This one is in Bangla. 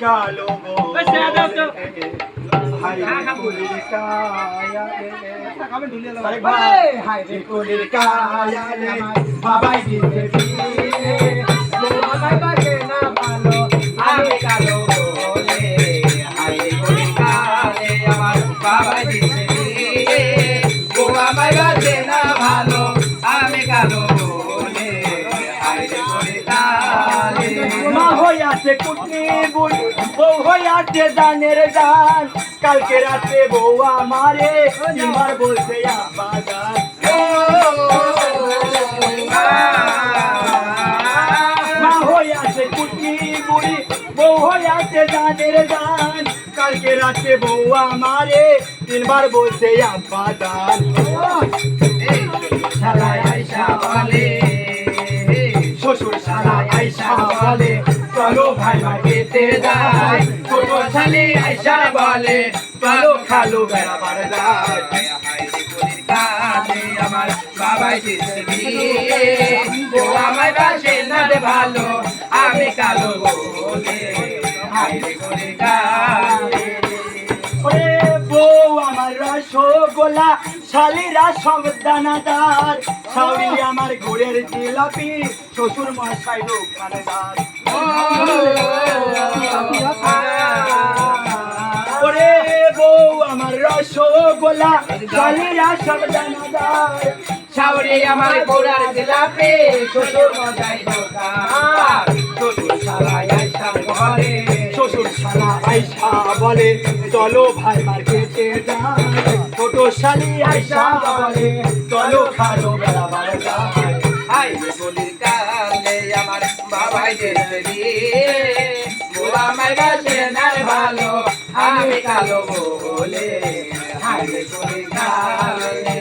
কালো ওই ছেড়ে দাও। তো। হাই রে কুলির হইয়াছে কুটনি বুড়ি, বউ হইয়াছে দানের দান কালকে রাতে বউ আমারে তিনবার বলছে আবাদান মা হইয়াছে কুটনি বুড়ি, বউ হইয়াছে দানের দান কালকে রাতে বউ আমারে তিনবার বলছে আবাদান শালায় চলো ভাই যাই। ছোট শালি আইসা বলে, চলো খালু বেড়াবার যাই। আমার বাবাই ও বাসে না ভালো, আমি কালো বলে। আমার রসগোল্লা, শালিরা সব দানাদার। শাউরি আমার গুড়ের জিলাপি শ্বশুর মশাই দোকানদার ওরে আমার রসগোল্লা শালিরা সব দানাদার শাউরি আমার গুড়ের জিলাপি শালায় আইসা বলে। শ্বশুর শালা আইসা বলে চলো ভাই মার্কেটে যাই। ছোট শালি আইসা বলে চলো খালো হাই বলির কালে আমার বাবাই বিয়ে কাছে নাই ভালো আমি কালো বলে হাই করে কালে